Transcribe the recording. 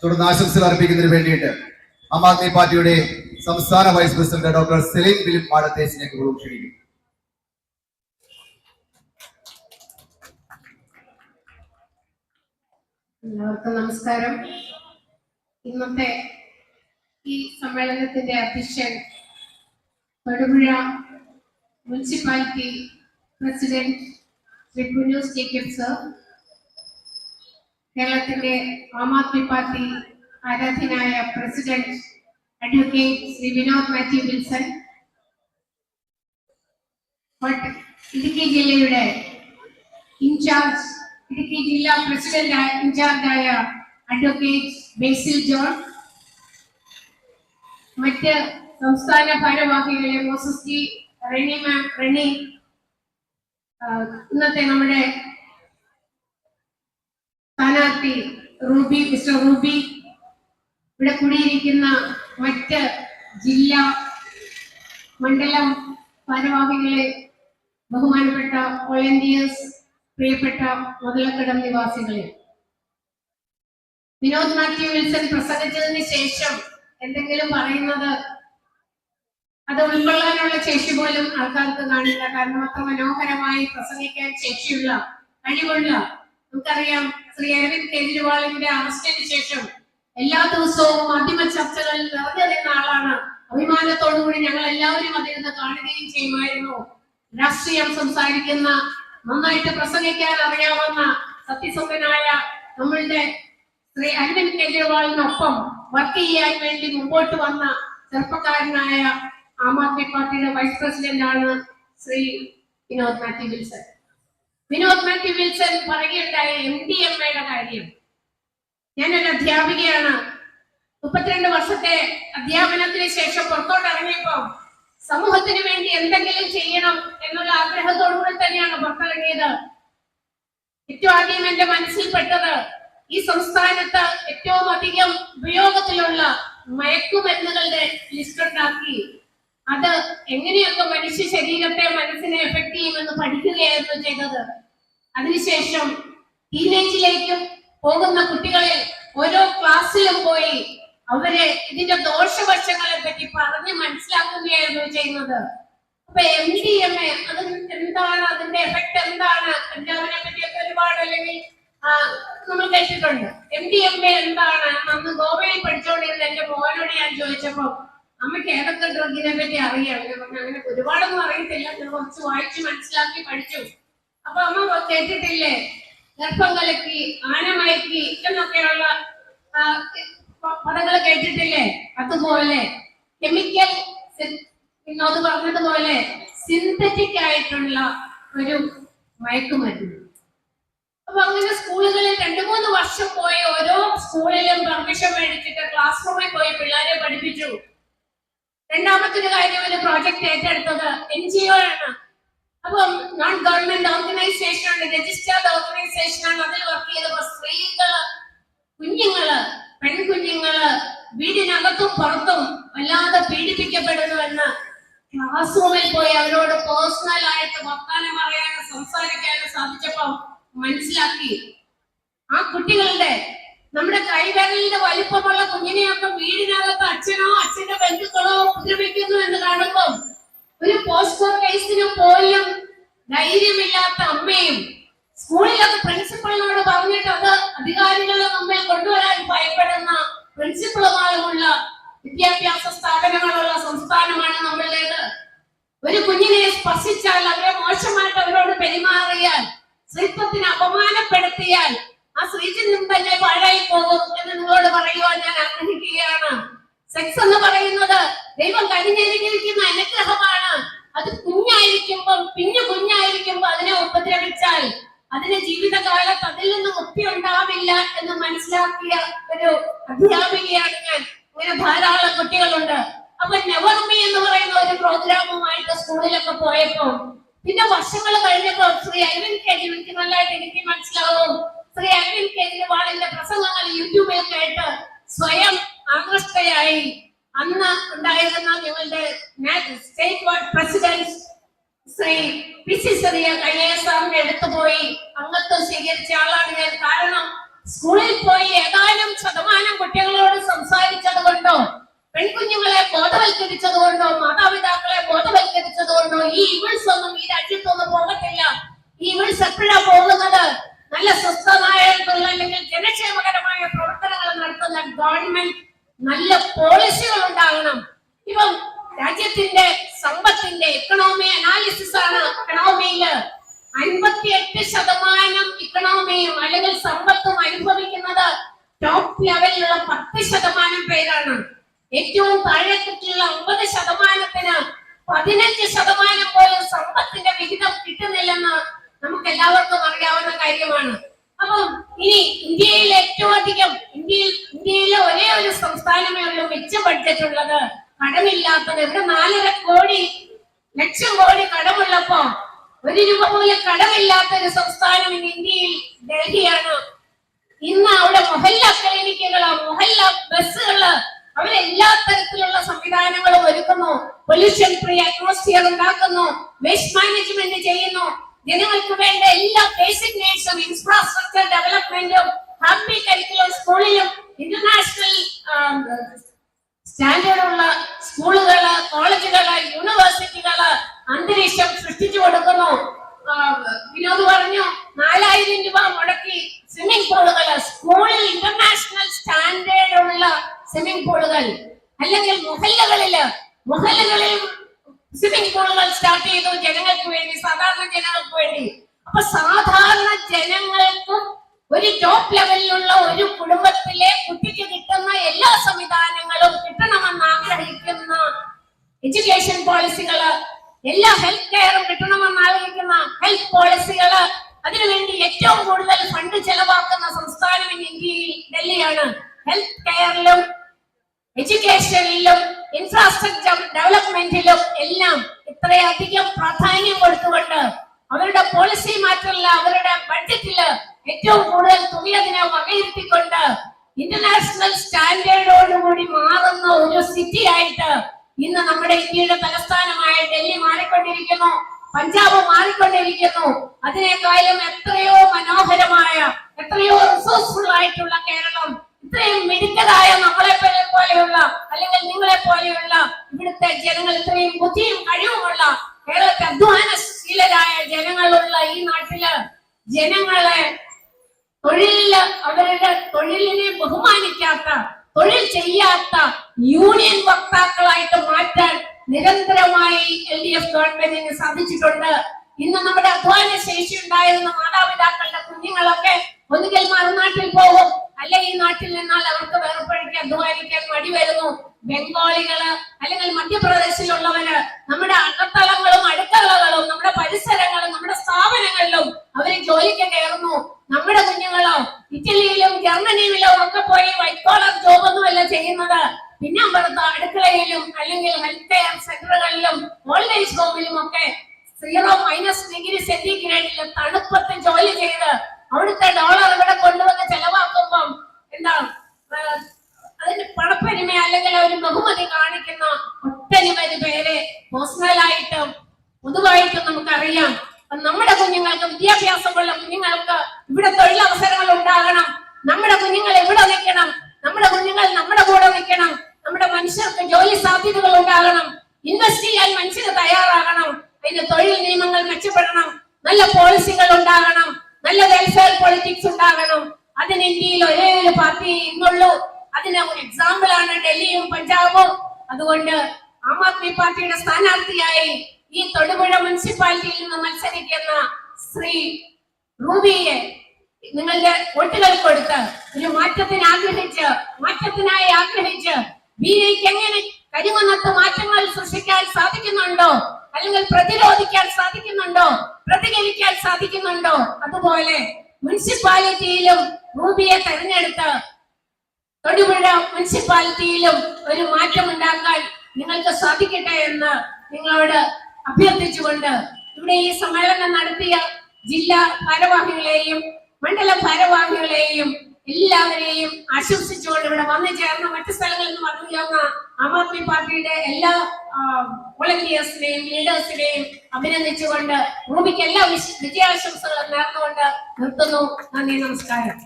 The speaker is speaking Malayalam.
തുടർന്ന് ആശംസകൾ അർപ്പിക്കുന്നതിന് വേണ്ടിയിട്ട് ആം ആദ്മി പാർട്ടിയുടെ സംസ്ഥാന വൈസ് പ്രസിഡന്റ് ഡോക്ടർ സെലീം ഫിലിം മാടത്തേസിനെ ക്ഷണിക്കും എല്ലാവർക്കും നമസ്കാരം. ഇന്നത്തെ ഈ സമ്മേളനത്തിന്റെ അധ്യക്ഷൻ Thodupuzha municipality president Shri Punnoose Jacob sir. കേരളത്തിന്റെ Aam Aadmi party ആരാധനായ president advocate Shri Vinod Mathew Wilson Idukki ജില്ലയുടെ ഇൻചാർജ് ഇടുക്കി ജില്ലാ പ്രസിഡന്റ് ഇൻചാർജായ അഡ്വക്കേറ്റ് ബേസിൽ ജോൺ മറ്റ് സംസ്ഥാന ഭാരവാഹികളെ മോസസ് റെനി മാം റെനി ഇന്നത്തെ നമ്മുടെ സ്ഥാനാർത്ഥി റൂബി മിസ്റ്റർ റൂബി. ഇവിടെ കൂടിയിരിക്കുന്ന മറ്റ് ജില്ല മണ്ഡലം ഭാരവാഹികളെ ബഹുമാനപ്പെട്ട വോളണ്ടിയേഴ്സ് പ്രിയപ്പെട്ട മുതലക്കടം നിവാസികളെ. വിനോദ് മാത്യു വിൽസൺ പ്രസംഗിച്ചതിന് ശേഷം എന്തെങ്കിലും പറയുന്നത്? അത് ഉൾക്കൊള്ളാനുള്ള ശേഷി പോലും ആൾക്കാർക്ക് കാണില്ല. കാരണം അത്ര മനോഹരമായി പ്രസംഗിക്കാൻ ശേഷിയുള്ള കഴിവുള്ള നമുക്കറിയാം ശ്രീ അരവിന്ദ് കെജ്രിവാളിന്റെ അറസ്റ്റിന് ശേഷം എല്ലാ ദിവസവും മാധ്യമ ചർച്ചകളിൽ നിറഞ്ഞിരുന്ന ആളാണ്. അഭിമാനത്തോടുകൂടി ഞങ്ങൾ എല്ലാവരും അതിരുന്ന് കാണുകയും ചെയ്യുമായിരുന്നു. രാഷ്ട്രീയം സംസാരിക്കുന്ന നന്നായിട്ട് പ്രസംഗിക്കാൻ അറിയാവുന്ന സത്യസന്ധനായ നമ്മളുടെ ശ്രീ അരവിന്ദ് കെജ്രിവാളിനൊപ്പം വർക്ക് ചെയ്യാൻ വേണ്ടി മുമ്പോട്ട് വന്ന ചെറുപ്പക്കാരനായ ആം ആദ്മി പാർട്ടിയുടെ വൈസ് പ്രസിഡന്റ് ആണ് Shri Vinod Mathew Wilson Vinod Mathew Wilson പറയുകയുണ്ടായ M D M എയുടെ കാര്യം. ഞാനൊരു അധ്യാപികയാണ്. മുപ്പത്തിരണ്ട് വർഷത്തെ അധ്യാപനത്തിന് ശേഷം പുറത്തോട്ട് ഇറങ്ങിയപ്പോ സമൂഹത്തിന് വേണ്ടി എന്തെങ്കിലും ചെയ്യണം എന്നുള്ള ആഗ്രഹത്തോടുകൂടി തന്നെയാണ് പുറത്തിറങ്ങിയത്. ഏറ്റവും ആദ്യം എന്റെ മനസ്സിൽപ്പെട്ടത് ഈ സംസ്ഥാനത്ത് ഏറ്റവും അധികം ഉപയോഗത്തിലുള്ള മയക്കുമരുന്നുകളുടെ ലിസ്റ്റ് ഉണ്ടാക്കി. അത് എങ്ങനെയൊക്കെ മനുഷ്യ ശരീരത്തെ മനസ്സിനെ എഫക്ട് ചെയ്യുമെന്ന് പഠിക്കുകയായിരുന്നു ചെയ്തത്. അതിനുശേഷം ടീനേജിലേക്ക് പോകുന്ന കുട്ടികളിൽ ഓരോ ക്ലാസ്സിലും പോയി അവരെ ഇതിന്റെ ദോഷവശങ്ങളെ പറ്റി പറഞ്ഞ് മനസ്സിലാക്കുകയായിരുന്നു ചെയ്യുന്നത്. അപ്പൊ എം ഡി എം എ അത് എന്താണ്? അതിന്റെ എഫക്ട് എന്താണ്? കഞ്ചാവിനെ പറ്റിയൊക്കെ ഒരുപാട് അല്ലെങ്കിൽ നമ്മൾ കേട്ടിട്ടുണ്ട്. എം ഡി എം എ എന്താണ്? അന്ന് ഗോവയിൽ പഠിച്ചുകൊണ്ടിരുന്ന എന്റെ മോനോട് ഞാൻ ചോദിച്ചപ്പോ അമ്മയ്ക്ക് ഏതൊക്കെ ഡ്രഗിനെ പറ്റി അറിയാം? അങ്ങനെ ഒരുപാടൊന്നും അറിയത്തില്ല. ഞാൻ കുറച്ച് വായിച്ച് മനസ്സിലാക്കി പഠിച്ചു. അപ്പൊ അമ്മ കേട്ടിട്ടില്ലേ? ഗർഭം കലക്കി ആനമയക്കി എന്നൊക്കെയുള്ള പടങ്ങൾ കേട്ടിട്ടില്ലേ? അതുപോലെ കെമിക്കൽ വിനോദ് പറഞ്ഞതുപോലെ സിന്തറ്റിക് ആയിട്ടുള്ള ഒരു മയക്കുമരുന്ന്. അപ്പൊ അങ്ങനെ സ്കൂളുകളിൽ രണ്ടു മൂന്ന് വർഷം പോയി ഓരോ സ്കൂളിലും പെർമിഷൻ മേടിച്ചിട്ട് ക്ലാസ് റൂമിൽ പോയി പിള്ളേരെ പഠിപ്പിച്ചു. രണ്ടാമത്തെ ഒരു കാര്യം ഒരു പ്രോജക്ട് ഏറ്റെടുത്തത് എൻ ജി ഒ ആണ്. അപ്പം നോൺ ഗവൺമെന്റ് ഓർഗനൈസേഷൻ ആണ് രജിസ്റ്റേർഡ് ഓർഗനൈസേഷൻ ആണ്. അതിൽ വർക്ക് ചെയ്തപ്പോ സ്ത്രീകൾ കുഞ്ഞുങ്ങൾ പെൺകുഞ്ഞുങ്ങൾ വീടിനകത്തും പുറത്തും വല്ലാതെ പീഡിപ്പിക്കപ്പെടുന്നുവെന്ന് ക്ലാസ് റൂമിൽ പോയി അവരോട് പേഴ്സണൽ ആയിട്ട് വർത്താനം പറയാനും സംസാരിക്കാനും സാധിച്ചപ്പോ മനസ്സിലാക്കി. ആ കുട്ടികളുടെ നമ്മുടെ കൈവിരലിന്റെ വലിപ്പമുള്ള കുഞ്ഞിനെയൊക്കെ വീടിനകത്ത് അച്ഛനോ അച്ഛന്റെ ബന്ധുക്കളോ ഉപദ്രവിക്കുന്നു എന്ന് കാണുമ്പോൾ ഒരു പോസ്റ്റർ കേസിന് പോലും ധൈര്യമില്ലാത്ത അമ്മയും സ്കൂളിലൊക്കെ പ്രിൻസിപ്പളിനോട് പറഞ്ഞിട്ട് അത് അധികാരികളെ മുമ്പിൽ കൊണ്ടുവരാൻ ഭയപ്പെടുന്ന പ്രിൻസിപ്പളുമാരുമുള്ള വിദ്യാഭ്യാസ സ്ഥാപനങ്ങളുള്ള സംസ്ഥാനമാണ് നമ്മളേത് ഒരു കുഞ്ഞിനെ സ്പർശിച്ചാൽ അവരെ മോശമായിട്ട് അവരോട് പെരുമാറിയാൽ സ്ത്രീത്വത്തിന് അപമാനപ്പെടുത്തിയാൽ ആ സ്ത്രീചിഹ്നം തന്നെ പാഴായി പോകും എന്ന് നിങ്ങളോട് പറയുവാൻ ഞാൻ ആഗ്രഹിക്കുകയാണ്. സെക്സ് എന്ന് പറയുന്നത് ദൈവം കരിഞ്ഞിരിക്കുന്ന അനുഗ്രഹമാണ്. അത് കുഞ്ഞായിരിക്കുമ്പോൾ പിഞ്ഞു കുഞ്ഞായിരിക്കുമ്പോൾ അതിനെ ഉപദ്രവിച്ചാൽ അതിന്റെ ജീവിതകാലത്ത് അതിൽ നിന്ന് മുക്തി ഉണ്ടാവില്ല എന്ന് മനസ്സിലാക്കിയ ഒരു അധ്യാപികയാണ് ഞാൻ. ഇങ്ങനെ ധാരാളം കുട്ടികളുണ്ട്. അപ്പൊ നെവർമി എന്ന് പറയുന്ന ഒരു പ്രോഗ്രാമുമായിട്ട് സ്കൂളിലൊക്കെ പോയപ്പോ പിന്നെ വർഷങ്ങൾ കഴിഞ്ഞപ്പോൾ ശ്രീ അരവിന്ദ് കെ എനിക്ക് നല്ലതായിട്ട് എനിക്ക് മനസ്സിലാവും. ശ്രീ അരവിൽ കേജ്രിവാളിന്റെ പ്രസംഗങ്ങൾ യൂട്യൂബിൽ കേട്ട് സ്വയം ആകൃഷ്ടയായി. അന്ന് ഉണ്ടായിരുന്ന ഞങ്ങളുടെ state board president Shri P C ചെറിയ കയ്യ സാറിന്റെ അടുത്ത് പോയി. അംഗത്വം സ്വീകരിച്ച ആളാണ് ഞാൻ. കാരണം സ്കൂളിൽ പോയി ഏതാനും ശതമാനം കുട്ടികളോട് സംസാരിച്ചത് കൊണ്ടോ പെൺകുഞ്ഞുങ്ങളെ ബോധവൽക്കരിച്ചത് കൊണ്ടോ മാതാപിതാക്കളെ ബോധവൽക്കരിച്ചത് കൊണ്ടോ ഈ ഇവിൾസ് ഒന്നും ഈ രാജ്യത്തൊന്നും പോകത്തില്ല. ഈ ഇവിൾസ് എപ്പോഴാ പോകുന്നത്? നല്ല സ്വസ്ഥമായ അല്ലെങ്കിൽ ജനക്ഷേമകരമായ പ്രവർത്തനങ്ങൾ നടത്തുന്ന ഗവൺമെന്റ് നല്ല പോളിസികൾ ഉണ്ടാകണം. ഇപ്പം രാജ്യത്തിന്റെ സമ്പത്തിന്റെ എക്കണോമി അനാലിസിസ് ആണ് എക്കണോമിയിൽ അൻപത്തിയെട്ട് ശതമാനം ഇക്കണോമിയും അല്ലെങ്കിൽ സമ്പത്തും അനുഭവിക്കുന്നത് ടോപ്പ് ലെവലിലുള്ള പത്ത് ശതമാനം പേരാണ്. ഏറ്റവും താഴെത്തിട്ടുള്ള ഒമ്പത് ശതമാനത്തിന് പതിനഞ്ച് ശതമാനം പോലും കാര്യമാണ്. അപ്പം ഇനി ഇന്ത്യയിൽ ഏറ്റവും അധികം ഇന്ത്യയിൽ ഇന്ത്യയിലെ ഒരേ ഒരു സംസ്ഥാനമേ ഉള്ളൂ മിച്ച ബഡ്ജറ്റ് ഉള്ളത്. കടമില്ലാത്തത് ഇവിടെ നാലര കോടി ലക്ഷം കോടി കടമുള്ളപ്പോ ഒരു രൂപ പോലും കടമില്ലാത്ത ഒരു സംസ്ഥാനം ഇന്ന് ഇന്ത്യയിൽ ഡൽഹിയാണ്. ഇന്ന് അവിടെ മൊഹല്ല ക്ലിനിക്കുകൾ മൊഹല്ല ബസ്സുകൾ അവരെല്ലാ തരത്തിലുള്ള സംവിധാനങ്ങളും ഒരുക്കുന്നു. പൊല്യൂഷൻ ഫ്രീ അറ്റ്മോസ്ഫിയർ ഉണ്ടാക്കുന്നു. വേസ്റ്റ് മാനേജ്മെന്റ് ചെയ്യുന്നു. ജനങ്ങൾക്ക് വേണ്ട എല്ലാ ബേസിക് നീഡ്സും ഇൻഫ്രാസ്ട്രക്ചർ ഡെവലപ്മെന്റും ഹംപി കരിക്കുലം സ്കൂളിലും ഇന്റർനാഷണൽ സ്റ്റാൻഡേർഡ് ഉള്ള സ്കൂളുകൾ കോളേജുകൾ യൂണിവേഴ്സിറ്റികൾ അന്തരീക്ഷം സൃഷ്ടിച്ചു കൊടുക്കുന്നു. വിനോദ് പറഞ്ഞു നാലായിരം രൂപ മുടക്കി സ്വിമ്മിംഗ് പൂളുകൾ സ്കൂളിൽ ഇന്റർനാഷണൽ സ്റ്റാൻഡേർഡ് ഉള്ള സ്വിമ്മിംഗ് പൂളുകൾ അല്ലെങ്കിൽ മുഹല്ലകളിൽ മുഹല്ലകളിൽ സ്വിമ്മിംഗ് പൂളുകൾ സ്റ്റാർട്ട് ചെയ്തു ജനങ്ങൾക്ക് വേണ്ടി സാധാരണ ജനങ്ങൾക്ക് വേണ്ടി. അപ്പൊ സാധാരണ ജനങ്ങൾക്കും ഒരു ടോപ്പ് ലെവലിലുള്ള ഒരു കുടുംബത്തിലെ കുട്ടിക്ക് കിട്ടുന്ന എല്ലാ സംവിധാനങ്ങളും കിട്ടണമെന്ന് ആഗ്രഹിക്കുന്ന എഡ്യൂക്കേഷൻ പോളിസികൾ എല്ലാ ഹെൽത്ത് കെയറും കിട്ടണമെന്ന് ആഗ്രഹിക്കുന്ന ഹെൽത്ത് പോളിസികൾ അതിനുവേണ്ടി ഏറ്റവും കൂടുതൽ ഫണ്ട് ചെലവാക്കുന്ന സംസ്ഥാനം ഇന്ത്യയിൽ ഡൽഹിയാണ്. ഹെൽത്ത് കെയറിലും എഡ്യൂക്കേഷനിലും ഇൻഫ്രാസ്ട്രക്ചർ ഡെവലപ്മെന്റിലും എല്ലാം ഇത്രയധികം പ്രാധാന്യം കൊടുത്തുകൊണ്ട് അവരുടെ പോളിസി മാറ്ററിൽ അവരുടെ ബഡ്ജറ്റിൽ ഏറ്റവും കൂടുതൽ തുക അതിനെ വകയിരുത്തിക്കൊണ്ട് ഇന്റർനാഷണൽ സ്റ്റാൻഡേർഡോടുകൂടി മാറുന്ന ഒരു സിറ്റി ആയിട്ട് ഇന്ന് നമ്മുടെ ഇന്ത്യയുടെ തലസ്ഥാനമായ ഡൽഹി മാറിക്കൊണ്ടിരിക്കുന്നു പഞ്ചാബ് മാറിക്കൊണ്ടിരിക്കുന്നു. അതിനേക്കാളും എത്രയോ മനോഹരമായ എത്രയോ റിസോഴ്സ്ഫുൾ ആയിട്ടുള്ള കേരളം ഇത്രയും മിടുക്കരായ നമ്മളെ അല്ലെങ്കിൽ നിങ്ങളെ പോലെയുള്ള ഇവിടുത്തെ ജനങ്ങൾ ഇത്രയും ബുദ്ധിയും കഴിവുമുള്ള കേരളത്തെ അധ്വാനശീലരായ ജനങ്ങളുള്ള ഈ നാട്ടിൽ ജനങ്ങളെ തൊഴിലിൽ അവരുടെ തൊഴിലിനെ ബഹുമാനിക്കാത്ത തൊഴിൽ ചെയ്യാത്ത യൂണിയൻ വക്താക്കളായിട്ട് മാറ്റാൻ നിരന്തരമായി എൽ ഡി എഫ് ഗവൺമെന്റിന് സാധിച്ചിട്ടുണ്ട്. ഇന്ന് നമ്മുടെ അധ്വാന ശേഷി ഉണ്ടായിരുന്ന മാതാപിതാക്കളുടെ കുഞ്ഞുങ്ങളൊക്കെ ഒന്നുകിൽ മറുനാട്ടിൽ പോകും അല്ലെ ഈ നാട്ടിൽ നിന്നാൽ അവർക്ക് വേർപ്പഴിക്ക് അധ്വാനിക്കാൻ മടി വരുന്നു. ബംഗാളികൾ അല്ലെങ്കിൽ മധ്യപ്രദേശിലുള്ളവര് നമ്മുടെ അകത്തളങ്ങളും അടുക്കളകളും നമ്മുടെ പരിസരങ്ങളും നമ്മുടെ സ്ഥാപനങ്ങളിലും അവർ ജോലിക്ക് കയറുന്നു. നമ്മുടെ കുഞ്ഞുങ്ങളോ ഇറ്റലിയിലും ജർമ്മനിയിലും ഒക്കെ പോയി വൈറ്റ് കോളർ ജോബ് ചെയ്യുന്നത്. പിന്നെ അമ്പലത്ത് അടുക്കളയിലും അല്ലെങ്കിൽ ഹെൽത്ത് കെയർ സെന്ററുകളിലും ഓൾഡ് ഏജ് ഹോമിലും ഒക്കെ സീറോ മൈനസ് ഡിഗ്രി സെന്റിഗ്രേഡിൽ തണുപ്പത്ത് ജോലി ചെയ്ത് അവിടുത്തെ ഡോളർ പേഴ്സണലായിട്ടും പൊതുവായിട്ടും നമുക്കറിയാം. നമ്മുടെ കുഞ്ഞുങ്ങൾക്ക് വിദ്യാഭ്യാസമുള്ള കുഞ്ഞുങ്ങൾക്ക് ഇവിടെ തൊഴിലവസരങ്ങൾ ഉണ്ടാകണം. നമ്മുടെ കുഞ്ഞുങ്ങൾ എവിടെ നിൽക്കണം? നമ്മുടെ കുഞ്ഞുങ്ങൾ നമ്മുടെ കൂടെ നിൽക്കണം. നമ്മുടെ മനുഷ്യർക്ക് ജോലി സാധ്യതകൾ ഉണ്ടാകണം. ഇൻവെസ്റ്റ് ചെയ്യാൻ മനുഷ്യർ തയ്യാറാകണം. അതിന്റെ തൊഴിൽ നിയമങ്ങൾ മെച്ചപ്പെടണം. നല്ല പോളിസികൾ ഉണ്ടാകണം. നല്ല വെൽഫെയർ പൊളിറ്റിക്സ് ഉണ്ടാകണം. അതിന് ഇന്ത്യയിൽ ഒരേ ഒരു പാർട്ടി ഇന്നുള്ളൂ അതിന് എക്സാമ്പിൾ ആണ് ഡൽഹിയും പഞ്ചാബും. അതുകൊണ്ട് ആം ആദ്മി പാർട്ടിയുടെ സ്ഥാനാർത്ഥിയായി ഈ തൊടുപുഴ മുനിസിപ്പാലിറ്റിയിൽ നിന്ന് മത്സരിക്കുന്ന ശ്രീ റൂബിയെ നിങ്ങളുടെ വോട്ടുകൾ കൊടുത്ത് ഒരു മാറ്റത്തിന് ആഗ്രഹിച്ച് മാറ്റത്തിനായി ആഗ്രഹിച്ച് ബി ഐക്ക് എങ്ങനെ കരിമന്നത്ത് മാറ്റങ്ങൾ സൃഷ്ടിക്കാൻ സാധിക്കുന്നുണ്ടോ? അല്ലെങ്കിൽ പ്രതിരോധിക്കാൻ സാധിക്കുന്നുണ്ടോ? പ്രതികരിക്കാൻ സാധിക്കുന്നുണ്ടോ? അതുപോലെ മുനിസിപ്പാലിറ്റിയിലും റൂബിയെ തെരഞ്ഞെടുത്ത് തൊടുപുഴ മുനിസിപ്പാലിറ്റിയിലും ഒരു മാറ്റം ഉണ്ടാക്കാൻ നിങ്ങൾക്ക് സാധിക്കട്ടെ എന്ന് നിങ്ങളോട് അഭ്യർത്ഥിച്ചുകൊണ്ട് ഇവിടെ ഈ സമ്മേളനം നടത്തിയ ജില്ലാ ഭാരവാഹികളെയും മണ്ഡല ഭാരവാഹികളെയും എല്ലാവരെയും ആശംസിച്ചുകൊണ്ട് ഇവിടെ വന്നു ചേർന്ന മറ്റു സ്ഥലങ്ങളിൽ നിന്ന് വന്നു ചേർന്ന ആം ആദ്മി പാർട്ടിയുടെ എല്ലാ വോളണ്ടിയേഴ്സിനെയും ലീഡേഴ്സിനെയും അഭിനന്ദിച്ചുകൊണ്ട് ഭൂമിക്ക് എല്ലാ വിജയാശംസകളും നേർന്നുകൊണ്ട് നിർത്തുന്നു. നന്ദി നമസ്കാരം.